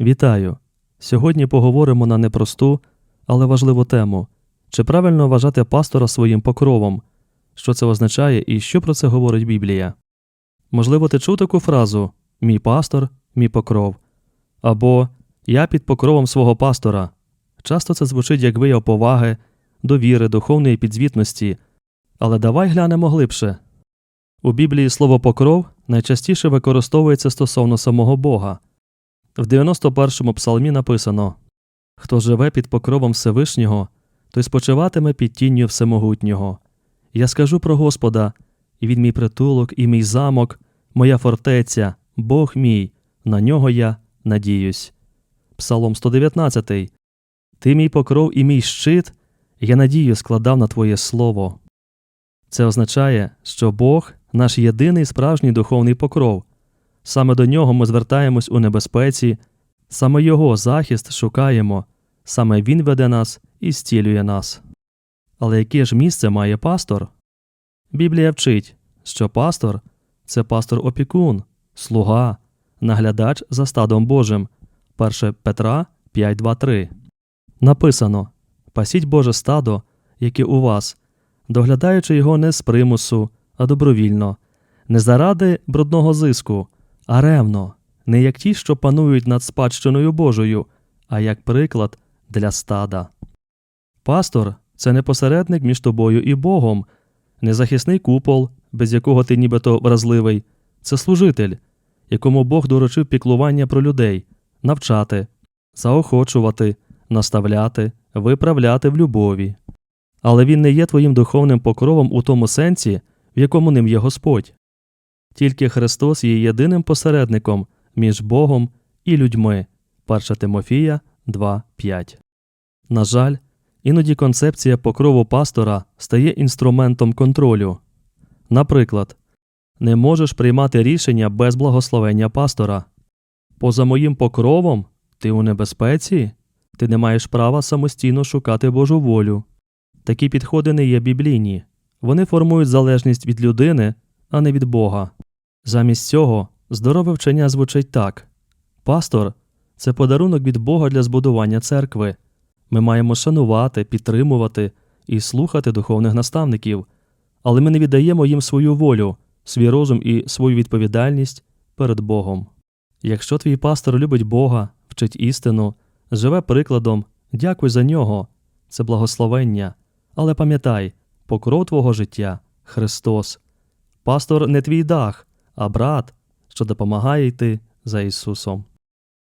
Вітаю! Сьогодні поговоримо на непросту, але важливу тему чи правильно вважати пастора своїм покровом, що це означає і що про це говорить Біблія. Можливо, ти чув таку фразу Мій пастор, мій покров або Я під покровом свого пастора. Часто це звучить як вияв поваги, довіри, духовної підзвітності, але давай глянемо глибше. У Біблії слово покров найчастіше використовується стосовно самого Бога. В 91-му псалмі написано Хто живе під покровом Всевишнього, той спочиватиме під тінню Всемогутнього. Я скажу про Господа, і він мій притулок, і мій замок, моя фортеця, Бог мій, на нього я надіюсь. Псалом 119. Ти мій покров і мій щит, я надію складав на Твоє Слово. Це означає, що Бог наш єдиний справжній духовний покров. Саме до нього ми звертаємось у небезпеці, саме Його захист шукаємо, саме Він веде нас і зцілює нас. Але яке ж місце має пастор? Біблія вчить, що пастор це пастор опікун, слуга, наглядач за стадом Божим. 1 Петра 5.2.3. Написано Пасіть Боже стадо, яке у вас, доглядаючи його не з примусу, а добровільно, не заради брудного зиску, а ревно, не як ті, що панують над спадщиною Божою, а як приклад для стада. Пастор це не посередник між тобою і Богом, не захисний купол, без якого ти нібито вразливий, це служитель, якому Бог доручив піклування про людей, навчати, заохочувати, наставляти, виправляти в любові. Але він не є твоїм духовним покровом у тому сенсі, в якому ним є Господь. Тільки Христос є єдиним посередником між Богом і людьми. 1 Тимофія 2.5. На жаль, іноді концепція покрову пастора стає інструментом контролю. Наприклад, не можеш приймати рішення без благословення пастора. Поза моїм покровом ти у небезпеці, ти не маєш права самостійно шукати Божу волю. Такі підходи не є біблійні. Вони формують залежність від людини, а не від Бога. Замість цього здорове вчення звучить так: пастор це подарунок від Бога для збудування церкви. Ми маємо шанувати, підтримувати і слухати духовних наставників, але ми не віддаємо їм свою волю, свій розум і свою відповідальність перед Богом. Якщо твій пастор любить Бога, вчить істину, живе прикладом, дякуй за нього, це благословення. Але пам'ятай, покров твого життя Христос. Пастор не твій дах, а брат, що допомагає йти за Ісусом.